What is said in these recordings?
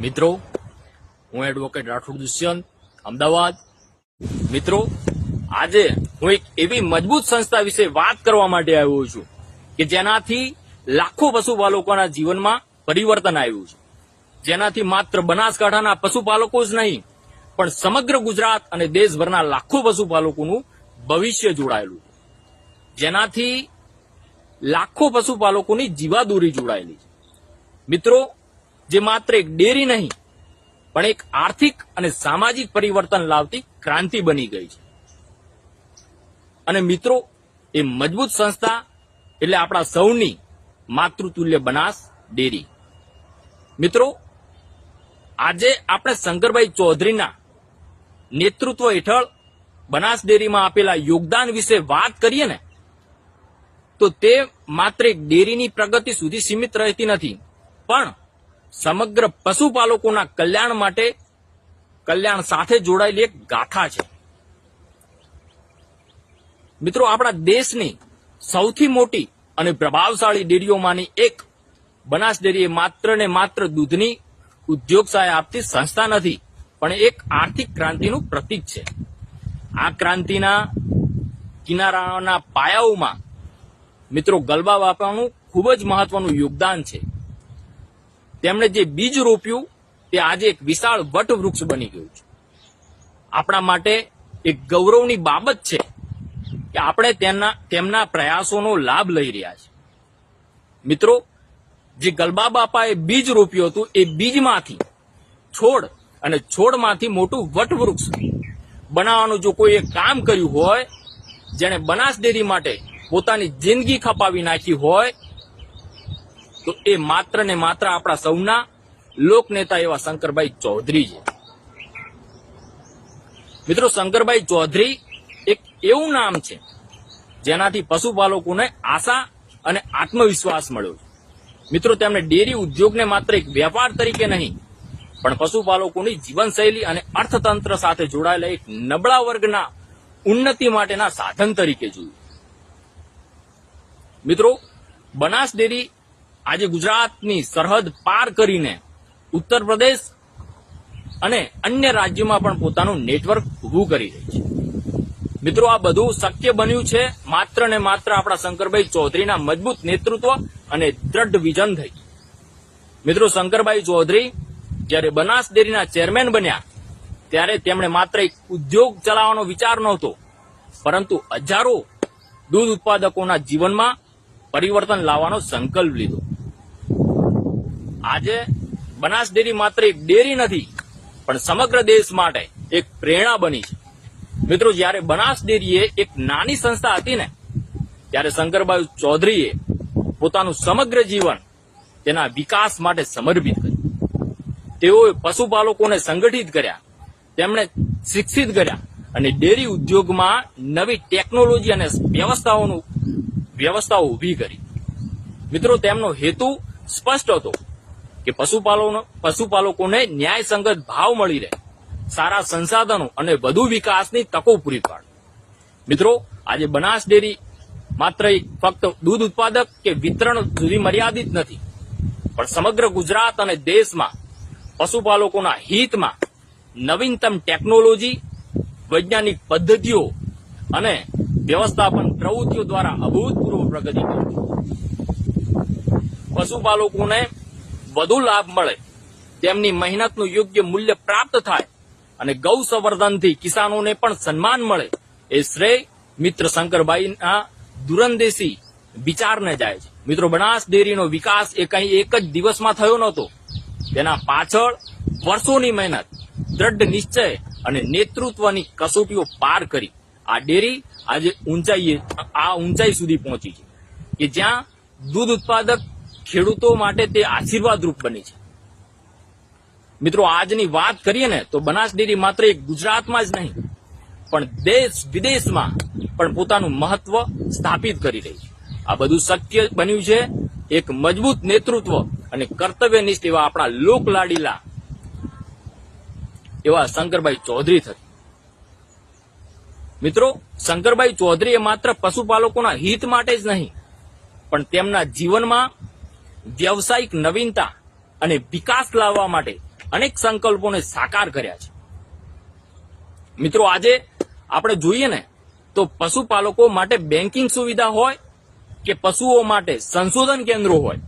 મિત્રો, હું એડવોકેટ રાઠોડ દુષ્યંત, અમદાવાદ. મિત્રો, આજે હું એક એવી મજબૂત સંસ્થા વિશે વાત કરવા માટે આવ્યો છું કે જેનાથી લાખો પશુપાલકોના જીવનમાં પરિવર્તન આવ્યું છે. જેનાથી માત્ર બનાસકાંઠાના પશુપાલકો જ નહીં, પણ સમગ્ર ગુજરાત અને દેશભરના લાખો પશુપાલકોનું ભવિષ્ય જોડાયેલું છે. જેનાથી લાખો પશુપાલકોની જીવાદોરી જોડાયેલી છે. મિત્રો જે માત્ર એક ડેરી નહીં, પણ એક આર્થિક અને સામાજિક પરિવર્તન લાવતી ક્રાંતિ બની ગઈ છે. અને મિત્રો, એ મજબૂત સંસ્થા એટલે આપણા સૌની માતૃતુલ્ય બનાસ ડેરી. મિત્રો, આજે આપણે શંકરભાઈ ચૌધરીના નેતૃત્વ હેઠળ બનાસ ડેરીમાં આપેલા યોગદાન વિશે વાત કરીએ ને, તો તે માત્ર એક ડેરીની પ્રગતિ સુધી સીમિત રહેતી નથી, પણ સમગ્ર પશુપાલકોના કલ્યાણ માટે કલ્યાણ સાથે જોડાયેલી એક ગાથા છે. મિત્રો, આપણા દેશની સૌથી મોટી અને પ્રભાવશાળી ડેરીઓમાંની એક બનાસ ડેરી એ માત્ર ને માત્ર દૂધની ઉદ્યોગ સહાય આપતી સંસ્થા નથી, પણ એક આર્થિક ક્રાંતિનું પ્રતીક છે. આ ક્રાંતિના કિનારાના પાયાઓમાં મિત્રો, ગલબા બાપાનું ખૂબ જ મહત્વનું યોગદાન છે. તેમણે જે બીજ રોપ્યું, તે આજે એક વિશાળ વટવૃક્ષ બની ગયું છે. આપણા માટે એક ગૌરવની બાબત છે કે આપણે તેમના તેમના પ્રયાસોનો લાભ લઈ રહ્યા છે મિત્રો, જે ગલબા બાપાએ બીજ રોપ્યું હતું, એ બીજમાંથી છોડ અને છોડમાંથી મોટું વટવૃક્ષ બનાવવાનું જો કોઈએ કામ કર્યું હોય, જેણે બનાસ ડેરી માટે પોતાની જિંદગી ખપાવી નાખી હોય તો એ માત્ર ને માત્ર આપણા સૌના લોકનેતા એવા શંકરભાઈ ચૌધરી છે મિત્રો, શંકરભાઈ ચૌધરી એક એવું નામ છે, જેનાથી પશુપાલકોને આશા અને આત્મવિશ્વાસ મળ્યો છે. મિત્રો તેમણે ડેરી ઉદ્યોગને માત્ર એક વેપાર તરીકે નહીં, પણ પશુપાલકોની જીવનશૈલી અને અર્થતંત્ર સાથે જોડાયેલા એક નબળા વર્ગના ઉન્નતિ માટેના સાધન તરીકે જોયું. મિત્રો, બનાસ ડેરી આજે ગુજરાતની સરહદ પાર કરીને ઉત્તર પ્રદેશ અને અન્ય રાજ્યોમાં પણ પોતાનું નેટવર્ક ઊભું કરી રહી છે. મિત્રો, આ બધું શક્ય બન્યું છે. માત્ર ને માત્ર આપણા શંકરભાઈ ચૌધરીના મજબૂત નેતૃત્વ અને દ્રઢ વિઝન થઈ. મિત્રો, શંકરભાઈ ચૌધરી જ્યારે બનાસ ડેરીના ચેરમેન બન્યા, ત્યારે તેમણે માત્ર એક ઉદ્યોગ ચલાવવાનો વિચાર નહોતો, પરંતુ હજારો દૂધ ઉત્પાદકોના જીવનમાં પરિવર્તન લાવવાનો સંકલ્પ લીધો. આજે બનાસ ડેરી માત્ર એક ડેરી નથી, પણ સમગ્ર દેશ માટે એક પ્રેરણા બની છે. મિત્રો, જ્યારે બનાસ ડેરીએ એક નાની સંસ્થા હતી ને, ત્યારે શંકરભાઈ ચૌધરીએ પોતાનું સમગ્ર જીવન તેના વિકાસ માટે સમર્પિત કર્યું. તેઓએ પશુપાલકોને સંગઠિત કર્યા, તેમણે શિક્ષિત કર્યા અને ડેરી ઉદ્યોગમાં નવી ટેકનોલોજી અને વ્યવસ્થાઓનું, વ્યવસ્થાઓ ઊભી કરી. મિત્રો, તેમનો હેતુ સ્પષ્ટ હતો. કે પશુપાલકો પશુપાલકોને ન્યાયસંગત ભાવ મળી રહે. સારા સંસાધનો અને વધુ વિકાસની તકો પૂરી પાડે. મિત્રો, આજે બનાસ ડેરી માત્ર ફક્ત દૂધ ઉત્પાદક કે વિતરણ સુધી મર્યાદિત નથી. પણ સમગ્ર ગુજરાત અને દેશમાં પશુપાલકોના હિતમાં નવીનતમ ટેકનોલોજી, વૈજ્ઞાનિક પદ્ધતિઓ અને વ્યવસ્થાપન પ્રવૃત્તિઓ દ્વારા અભૂતપૂર્વ પ્રગતિ કરી. પશુપાલકોને વધુ લાભ મળે. તેમની મહેનતનું યોગ્ય મૂલ્ય પ્રાપ્ત થાય અને ગૌ સંવર્ધનથી કિસાનોને પણ સન્માન મળે, એ શ્રેય મિત્ર શંકરભાઈના દુરંદેશી વિચારને જાય છે. મિત્રો, બનાસ ડેરીનો વિકાસ એ કઈ એક જ દિવસમાં થયો નહોતો. તેના પાછળ વર્ષોની મહેનત, દ્રઢ નિશ્ચય અને નેતૃત્વની કસોટીઓ પાર કરી. આ ડેરી આજે ઊંચાઈએ, આ ઊંચાઈ સુધી પહોંચી છે કે જ્યાં દૂધ ઉત્પાદક ખેડૂતો માટે તે આશીર્વાદરૂપ બની છે. મિત્રો, આજની વાત કરીએ ને, તો બનાસ ડેરી માત્ર એક ગુજરાતમાં જ નહીં, પણ દેશ વિદેશમાં પણ પોતાનું મહત્વ સ્થાપિત કરી રહી છે. આ બધું શક્ય બન્યું છે. એક મજબૂત નેતૃત્વ અને કર્તવ્યનિષ્ઠ એવા આપણા લોકલાડીલા એવા શંકરભાઈ ચૌધરી થકી મિત્રો, શંકરભાઈ ચૌધરી એ માત્ર પશુપાલકોના હિત માટે જ નહીં, પણ તેમના જીવનમાં વ્યવસાયિક નવીનતા અને વિકાસ લાવવા માટે અનેક સંકલ્પોને સાકાર કર્યા છે. મિત્રો, આજે આપણે જોઈએ ને, તો પશુપાલકો માટે બેન્કિંગ સુવિધા હોય કે પશુઓ માટે સંશોધન કેન્દ્રો હોય,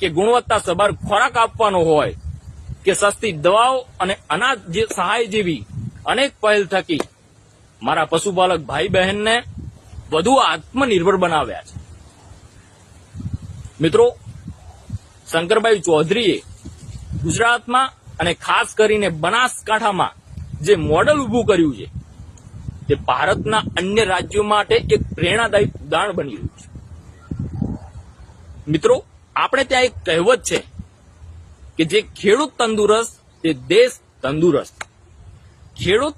કે ગુણવત્તા સભર ખોરાક આપવાનો હોય, કે સસ્તી દવાઓ અને અનાજ સહાય જેવી અનેક પહેલ થકી મારા પશુપાલક ભાઈ બહેનને વધુ આત્મનિર્ભર બનાવ્યા છે. મિત્રો શંકરભાઈ ચૌધરીએ ગુજરાતમાં અને ખાસ કરીને બનાસકાંઠામાં જે મોડલ ઊભું કર્યું છે, તે ભારતના અન્ય રાજ્યો માટે એક પ્રેરણાદાયી ઉદાહરણ બની રહ્યું છે. મિત્રો, આપણે ત્યાં એક કહેવત છે કે જે ખેડૂત તંદુરસ્ત, તે દેશ તંદુરસ્ત. ખેડૂત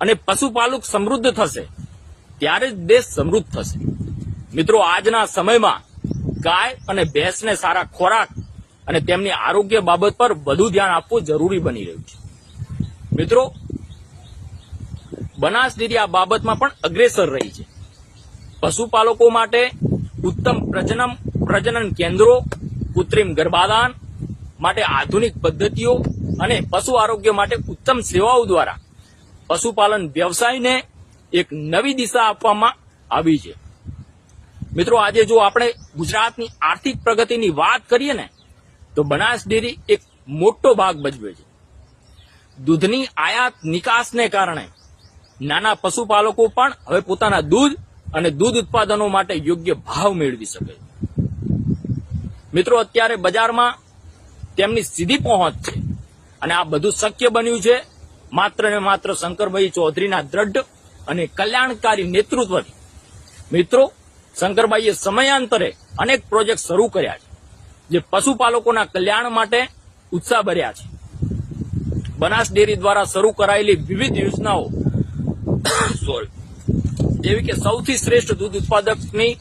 અને પશુપાલક સમૃદ્ધ થશે, ત્યારે જ દેશ સમૃદ્ધ થશે. મિત્રો, આજના સમયમાં ગાય અને ભેંસને સારા ખોરાક અને તેમની આરોગ્ય બાબત પર વધુ ધ્યાન આપવું જરૂરી બની રહ્યું છે. મિત્રો, બનાસ આ બાબતમાં પણ અગ્રેસર રહી છે. પશુપાલકો માટે ઉત્તમ પ્રજનન પ્રજનન કેન્દ્રો, કૃત્રિમ ગર્ભાધાન માટે આધુનિક પદ્ધતિઓ અને પશુ આરોગ્ય માટે ઉત્તમ સેવાઓ દ્વારા પશુપાલન વ્યવસાયને એક નવી દિશા આપવામાં આવી છે. મિત્રો, આજે જો આપણે ગુજરાતની આર્થિક પ્રગતિની વાત કરીએ ને, તો બનાસ ડેરી એક મોટો ભાગ ભજવે છે. દૂધની આયાત નિકાસને કારણે નાના પશુપાલકો પણ હવે પોતાના દૂધ અને દૂધ ઉત્પાદનો માટે યોગ્ય ભાવ મેળવી શકે મિત્રો, અત્યારે બજારમાં તેમની સીધી પહોંચ છે અને આ બધું શક્ય બન્યું છે. માત્ર ને માત્ર શંકરભાઈ ચૌધરીના દ્રઢ અને કલ્યાણકારી નેતૃત્વથી. મિત્રો શંકરભાઈએ સમયાંતરે અનેક પ્રોજેક્ટ શરૂ કર્યા છે, જે પશુપાલકોના કલ્યાણ માટે ઉત્સાહ ભર્યા છે. બનાસ ડેરી દ્વારા શરૂ કરાયેલી વિવિધ યોજનાઓ, સોરી, જેવી કે સૌથી શ્રેષ્ઠ દૂધ ઉત્પાદકની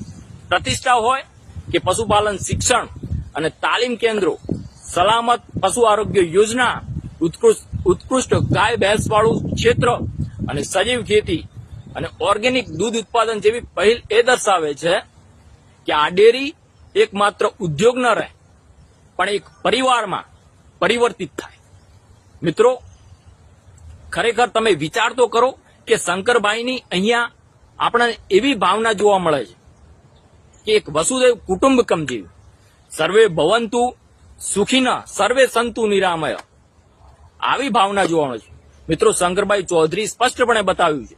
પ્રતિષ્ઠા હોય કે પશુપાલન શિક્ષણ અને તાલીમ કેન્દ્રો, સલામત પશુ આરોગ્ય યોજના, ઉત્કૃષ્ટ ઉત્કૃષ્ટ ગાય, ભેંસવાળું ક્ષેત્ર અને સજીવ ખેતી અને ઓર્ગેનિક દૂધ ઉત્પાદન જેવી પહેલ એ દર્શાવે છે કે આ ડેરી એકમાત્ર ઉદ્યોગ ન રહે, પણ એક પરિવારમાં પરિવર્તિત થાય. મિત્રો, ખરેખર તમે વિચાર તો કરો કે શંકરભાઈની અહીંયા આપણને એવી ભાવના જોવા મળે છે કે એક વસુદેવ કુટુંબકમ જેવી સર્વે ભવંતુ સુખીના, સર્વે સંતુ નિરામય. આવી ભાવના જોવા મળે છે. મિત્રો, શંકરભાઈ ચૌધરી સ્પષ્ટપણે બતાવ્યું છે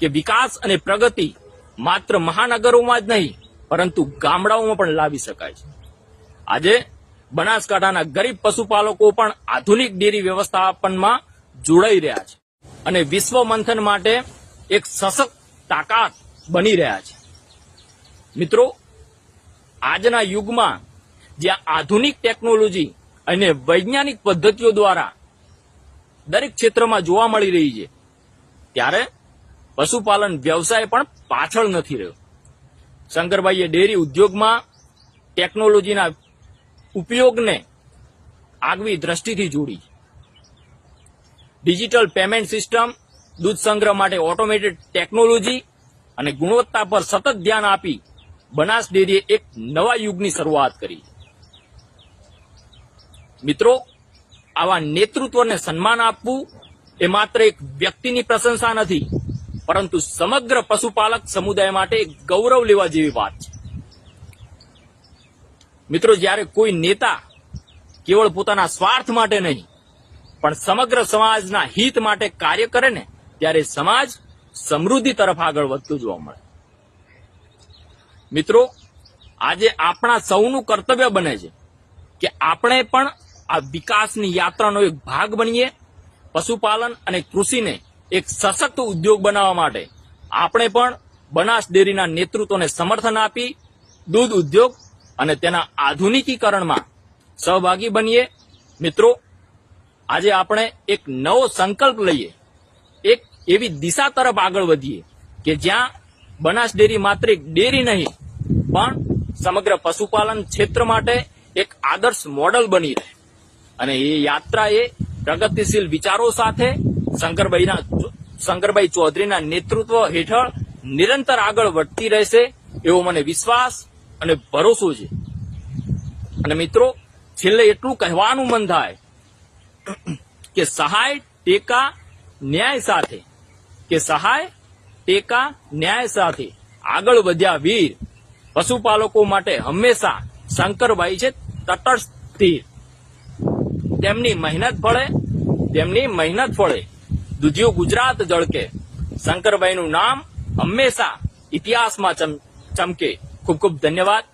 કે વિકાસ અને પ્રગતિ માત્ર મહાનગરોમાં જ નહીં, પરંતુ ગામડાઓમાં પણ લાવી શકાય છે. આજે બનાસકાંઠાના ગરીબ પશુપાલકો પણ આધુનિક ડેરી વ્યવસ્થાપનમાં જોડાઈ રહ્યા છે અને વિશ્વ મંથન માટે એક સશક્ત તાકાત બની રહ્યા છે. મિત્રો, આજના યુગમાં જ્યાં આધુનિક ટેકનોલોજી અને વૈજ્ઞાનિક પદ્ધતિઓ દ્વારા દરેક ક્ષેત્રમાં જોવા મળી રહી છે, ત્યારે પશુપાલન વ્યવસાય પણ પાછળ નથી રહ્યો. શંકરભાઈએ ડેરી ઉદ્યોગમાં ટેકનોલોજીના ઉપયોગને આગવી દ્રષ્ટિથી જોડી ડિજિટલ પેમેન્ટ સિસ્ટમ, દૂધ સંગ્રહ માટે ઓટોમેટેડ ટેકનોલોજી અને ગુણવત્તા પર સતત ધ્યાન આપી બનાસ ડેરીએ એક નવા યુગની શરૂઆત કરી મિત્રો, આવા નેતૃત્વને સન્માન આપવું એ માત્ર એક વ્યક્તિની પ્રશંસા નથી પરંતુ સમગ્ર પશુપાલક સમુદાય માટે ગૌરવ લેવા જેવી વાત છે. મિત્રો, જ્યારે કોઈ નેતા કેવળ પોતાના સ્વાર્થ માટે નહીં, પણ સમગ્ર સમાજના હિત માટે કાર્ય કરે ને, ત્યારે સમાજ સમૃદ્ધિ તરફ આગળ વધતું જોવા મળે. મિત્રો, આજે આપણા સૌનું કર્તવ્ય બને છે કે આપણે પણ આ વિકાસની યાત્રાનો એક ભાગ બનીએ, પશુપાલન અને કૃષિને એક સશક્ત ઉદ્યોગ બનાવવા માટે આપણે પણ બનાસ ડેરીના નેતૃત્વને સમર્થન આપી દૂધ ઉદ્યોગ અને તેના આધુનિકીકરણમાં સહભાગી બનીએ. મિત્રો, આજે આપણે એક નવો સંકલ્પ લઈએ. એક એવી દિશા તરફ આગળ વધીએ કે જ્યાં બનાસ ડેરી માત્ર એક ડેરી નહીં, પણ સમગ્ર પશુપાલન ક્ષેત્ર માટે એક આદર્શ મોડલ બની રહે. અને એ યાત્રા એ પ્રગતિશીલ વિચારો સાથે શંકરભાઈના શંકરભાઈ ચૌધરીના નેતૃત્વ હેઠળ નિરંતર આગળ વધતી રહેશે એવો મને વિશ્વાસ અને ભરોસો છે. અને મિત્રો, છેલ્લે એટલું કહેવાનું મન થાય કે સહાય, ટેકા, ન્યાય સાથે, કે સહાય, ટેકા, ન્યાય સાથે આગળ વધ્યા વીર પશુપાલકો માટે હંમેશા શંકરભાઈ છે તટસ્થ તેમની મહેનત ફળે, તેમની મહેનત ફળે. દુધિયું ગુજરાત જળકે. શંકરભાઈનું નામ હંમેશા ઇતિહાસમાં ચમ- ચમકે. ખૂબ ખૂબ ધન્યવાદ.